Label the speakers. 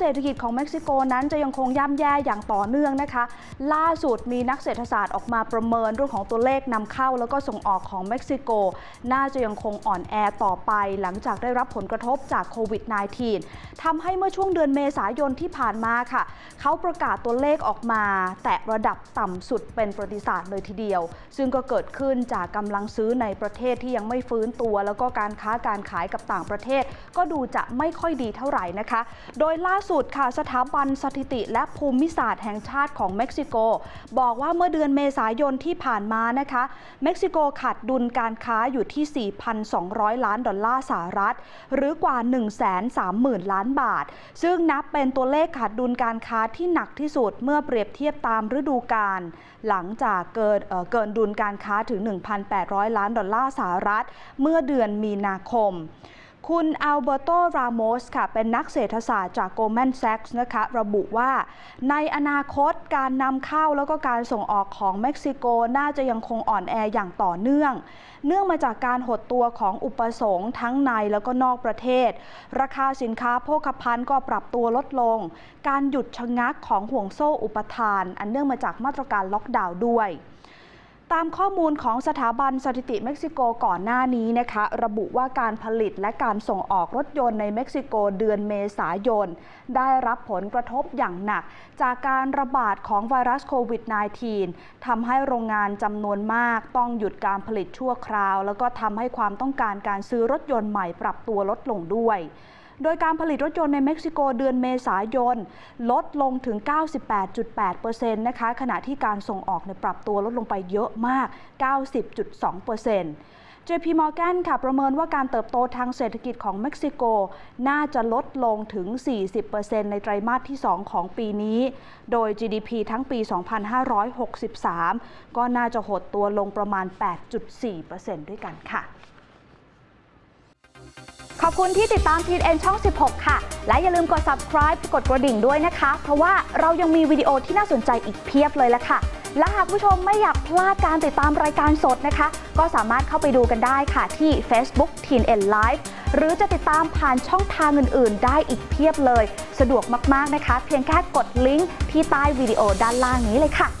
Speaker 1: เศรษฐกิจของเม็กซิโกนั้นจะยังคงย่ำแย่อย่างต่อเนื่องนะคะ ล่าสุดมีนักเศรษฐศาสตร์ออกมาประเมินเรื่องของตัวเลขนำเข้า แล้วก็ส่งออกของเม็กซิโก น่าจะยังคงอ่อนแอต่อไป หลังจากได้รับผลกระทบจากโควิด -19 ทำให้เมื่อช่วงเดือนเมษายนที่ผ่านมาค่ะ เขาประกาศตัวเลขออกมา แตะระดับต่ำสุดเป็นประวัติศาสตร์เลยทีเดียว ซึ่งก็เกิดขึ้นจากกำลังซื้อในประเทศที่ยังไม่ฟื้นตัว แล้วก็การค้าการขายกับต่างประเทศ ก็ดูจะไม่ค่อยดีเท่าไหร่นะคะ โดยล่าสุดุดค่ะสถาบันสถิติและภูมิศาสตร์แห่งชาติของเม็กซิโก บอกว่าเมื่อเดือนเมษายนที่ผ่านมานะคะเม็กซิโกขาดดุลการค้าอยู่ที่ 4,200 ล้านดอลลาร์สหรัฐ หรือกว่า 130,000 ล้านบาท ซึ่งนับเป็นตัวเลขขาดดุลการค้าที่หนักที่สุดเมื่อเปรียบเทียบตามฤดูกาลหลังจากเกินเเกินดุลการค้าถึง 1,800 ล้านดอลลาร์สหรัฐ เมื่อเดือนมีนาคม คุณอัลเบโต รามอส ค่ะ เป็นนักเศรษฐศาสตร์จาก Goldman Sachs นะคะ ระบุว่าในอนาคตการนำเข้าแล้วก็การส่งออกของเม็กซิโกน่าจะยังคงอ่อนแออย่างต่อเนื่อง เนื่องมาจากการหดตัวของอุปสงค์ทั้งในแล้วก็นอกประเทศ ราคาสินค้าโภคภัณฑ์ก็ปรับตัวลดลง การหยุดชะงักของห่วงโซ่อุปทาน อันเนื่องมาจากมาตรการล็อกดาวน์ด้วย ตามข้อมูลของสถาบันสถิติเม็กซิโกก่อนหน้านี้นะคะ ระบุว่าการผลิตและการส่งออกรถยนต์ในเม็กซิโกเดือนเมษายน ได้รับผลกระทบอย่างหนัก จากการระบาดของไวรัสโควิด -19 ทำให้โรงงานจำนวนมากต้องหยุดการผลิตชั่วคราว แล้วก็ทำให้ความต้องการการซื้อรถยนต์ใหม่ปรับตัวลดลงด้วย โดยการผลิตรถยนต์ในเม็กซิโกเดือนเมษายน ลดลงถึง 98.8%นะคะ ขณะที่การส่งออกในปรับตัวลดลงไปเยอะมาก 90.2% JP Morgan ค่ะประเมินว่าการเติบโตทางเศรษฐกิจของเม็กซิโก น่าจะลดลงถึง 40%ในไตรมาสที่ 2 ของปีนี้ โดย GDP ทั้งปี 2563 ก็น่าจะหดตัวลงประมาณ 8.4%ด้วยกันค่ะ
Speaker 2: อบคุณที่ติดตาม TN ช่อง 16 ค่ะ และอย่าลืมกด subscribe กดกระดิ่งด้วยนะคะ เพราะว่าเรายังมีวิดีโอที่น่าสนใจอีกเพียบเลยละค่ะ และหากผู้ชมไม่อยากพลาดการติดตามรายการสดนะคะ ก็สามารถเข้าไปดูกันได้ค่ะที่ Facebook TN Live หรือจะติดตามผ่านช่องทางอื่น ๆ ได้อีกเพียบเลย สะดวกมาก ๆ นะคะ เพียงแค่กดลิงก์ที่ใต้วิดีโอด้านล่างนี้เลยค่ะ